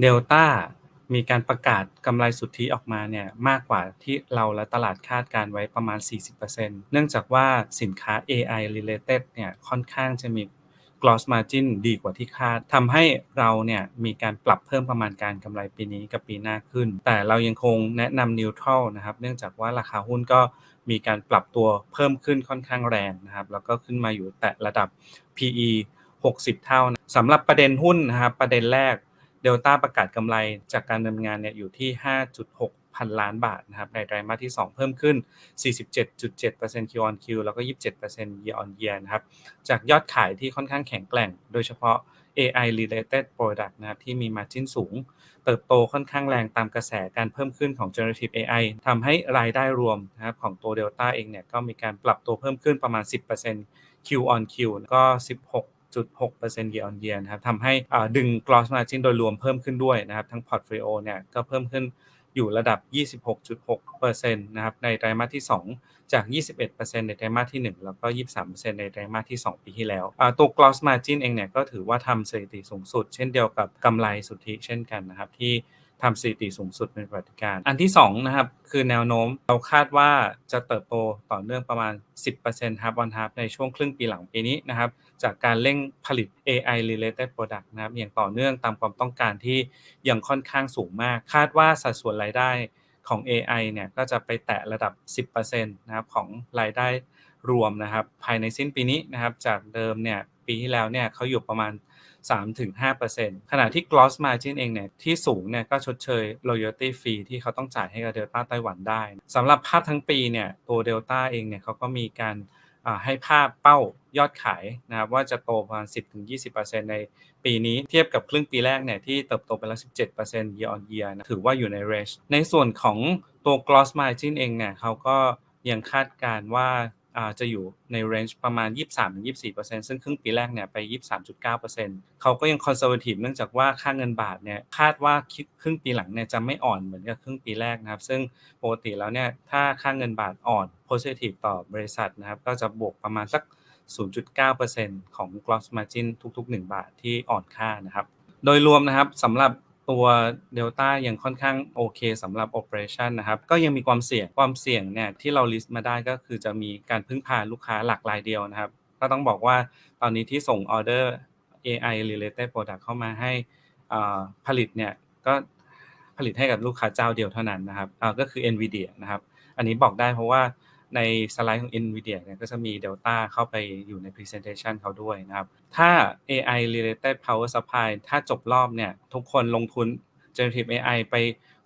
เดลต้ามีการประกาศกำไรสุทธิออกมาเนี่ยมากกว่าที่เราและตลาดคาดการไว้ประมาณ 40%เนื่องจากว่าสินค้า AI related เนี่ยค่อนข้างจะมี gross margin ดีกว่าที่คาดทำให้เราเนี่ยมีการปรับเพิ่มประมาณการกำไรปีนี้กับปีหน้าขึ้น แต่เรายังคงแนะนำ neutral นะครับ เนื่องจากว่าราคาหุ้นก็มีการปรับตัวเพิ่มขึ้นค่อนข้างแรงนะครับ แล้วก็ขึ้นมาอยู่แต่ระดับ PE 60 เท่าสำหรับประเด็นหุ้นนะครับประเด็นแรก เดลต้าประกาศกำไรจากการดำเนินงานเนี่ยอยู่ที่ 5.6 พันล้านบาทนะครับในไตรมาสที่ 2 เพิ่มขึ้น 47.7% Q on Q แล้วก็ 27% Year on Year นะครับ จากยอดขายที่ค่อนข้างแข็งแกร่ง โดยเฉพาะ AI related product นะครับที่มี margin สูง เติบโตค่อนข้างแรงตามกระแสการเพิ่มขึ้นของ generative AI ทำให้รายได้รวมนะครับของตัว Delta เองเนี่ยก็มีการปรับตัวเพิ่มขึ้นประมาณ 10% Q on Q ก็ 16 0.6% year on year นะครับทำให้ดึง gross margin โดยรวมเพิ่มขึ้นด้วยนะครับ ทั้ง portfolio เนี่ยก็เพิ่มขึ้นอยู่ระดับ 26.6%นะครับ ในไตรมาสที่ 2 จาก 21%ในไตรมาสที่ 1 แล้วก็ 23%ในไตรมาสที่ 2 ปีที่แล้ว ตัว gross margin เองเนี่ยก็ถือว่าทำสถิติสูงสุด เช่นเดียวกับกำไรสุทธิเช่นกันนะครับที่ ทำสถิติสูงสุดเป็นประวัติการ อันที่2นะครับคือแนวโน้มเราคาดว่าจะเติบโตต่อเนื่องประมาณ 10%ครับวันทับในช่วงครึ่งปีหลังปีนี้นะครับจากการเร่งผลิต AI related product นะครับอย่างต่อเนื่องตามความต้องการที่ยังค่อนข้างสูงมาก คาดว่าสัดส่วนรายได้ของ AI เนี่ยก็จะไปแตะระดับ 10%นะครับของรายได้รวมนะครับภายในสิ้นปีนี้นะครับจากเดิมเนี่ยปีที่แล้วเนี่ยเขาอยู่ประมาณ 3-5%ขณะที่ gross margin เองเนี่ยที่สูงเนี่ยก็ชดเชย royalty fee ที่เขาต้องจ่ายให้กับ Delta ไต้หวันได้สำหรับภาพทั้งปีเนี่ยตัว Delta เองเนี่ยเขาก็มีการให้ภาพเป้ายอดขายนะครับว่าจะโตประมาณ 10-20%ในปีนี้เทียบกับครึ่งปีแรกเนี่ยที่เติบโตไปแล้ว 17% year on year นะถือว่าอยู่ใน range ในส่วนของตัว gross margin เองเนี่ยเขาก็ยังคาดการว่า จะอยู่ใน range ประมาณ 23-24%ซึ่งครึ่งปีแรกเนี่ยไป 23.9%เขาก็ยัง conservative เนื่องจากว่าค่าเงินบาทเนี่ยคาดว่าครึ่งปีหลังเนี่ยจะไม่อ่อนเหมือนกับครึ่งปีแรกนะครับ ซึ่งปกติแล้วเนี่ยถ้าค่าเงินบาทอ่อน positive ต่อบริษัทนะครับก็จะบวกประมาณสัก 0.9%ของ gross margin ทุกๆ 1 บาทที่อ่อนค่านะครับ โดยรวมนะครับสำหรับ ตัว Delta ยังค่อนข้างโอเคสำหรับ Operation นะครับก็ยังมีความเสี่ยงความเสี่ยงเนี่ยที่เรา list มาได้ก็คือจะมีการพึ่งพาลูกค้าหลักรายเดียวนะครับ ก็ต้องบอกว่าตอนนี้ที่ส่งออเดอร์ AI related product เข้ามาให้ผลิตเนี่ยก็ผลิตให้กับลูกค้าเจ้าเดียวเท่านั้นนะครับก็คือ NVIDIA นะครับอันนี้บอกได้เพราะว่า ในสไลด์ของ NVIDIA เนี่ยก็จะมี Delta เข้าไปอยู่ใน Presentation เขาด้วยนะครับ ถ้า AI related power supply ถ้าจบรอบเนี่ยทุกคนลงทุน generative AI ไป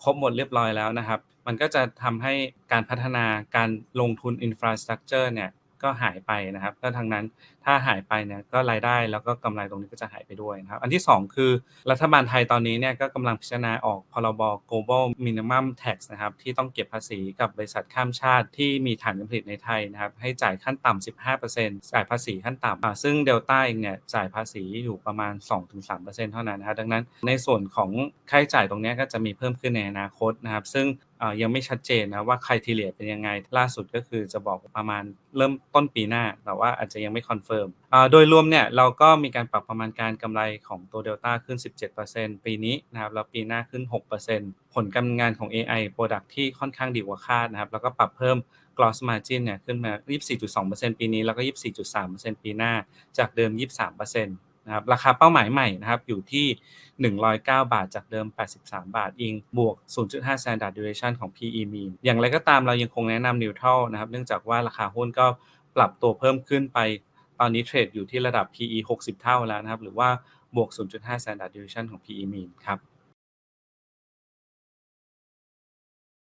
ครบหมดเรียบร้อยแล้วนะครับ มันก็จะทำให้การพัฒนาการลงทุน infrastructure เนี่ย ก็หายไปนะครับก็ทางนั้นถ้าหายไปเนี่ยก็รายได้แล้วก็กำไรตรงนี้ก็จะหายไปด้วยนะครับ อันที่ 2 คือรัฐบาลไทยตอนนี้เนี่ยก็กำลังพิจารณาออกพรบ global minimum tax นะครับที่ต้องเก็บภาษีกับบริษัทข้ามชาติที่มีฐานการผลิตในไทยนะครับให้จ่ายขั้นต่ำ15%จ่ายภาษีขั้นต่ำซึ่งเดลต้าเองเนี่ยจ่ายภาษีอยู่ประมาณ 2-3%เท่านั้นนะครับดังนั้นในส่วนของค่าใช้จ่ายตรงนี้ก็จะมีเพิ่มขึ้นในอนาคตนะครับ ซึ่ง ยังไม่ชัดเจนนะว่าใครทีเลียเป็นยังไง ล่าสุดก็คือจะบอกประมาณเริ่มต้นปีหน้า แต่ว่าอาจจะยังไม่คอนเฟิร์มโดยรวมเนี่ยเราก็มีการปรับประมาณการกำไรของตัวเดลต้าขึ้น 17%ปีนี้นะครับแล้วปีหน้าขึ้น 6%ผลการงานของ AI Product ที่ค่อนข้างดีกว่าคาดนะครับแล้วก็ปรับเพิ่ม gross margin เนี่ยขึ้นมา 24.2%ปีนี้แล้วก็ 24.3%ปีหน้าจากเดิม 23% นะครับราคาเป้าหมายใหม่นะครับอยู่ที่ 109 บาทจากเดิม 83 บาทอิง บวก 0.5 standard duration ของ PE mean อย่างไรก็ตามเรายังคงแนะนำ neutral นะครับเนื่องจากว่าราคาหุ้นก็ปรับตัวเพิ่มขึ้นไป ตอนนี้เทรดอยู่ที่ระดับ PE 60 เท่าแล้วนะครับ หรือว่าบวก 0.5 standard deviation ของ PE mean ครับ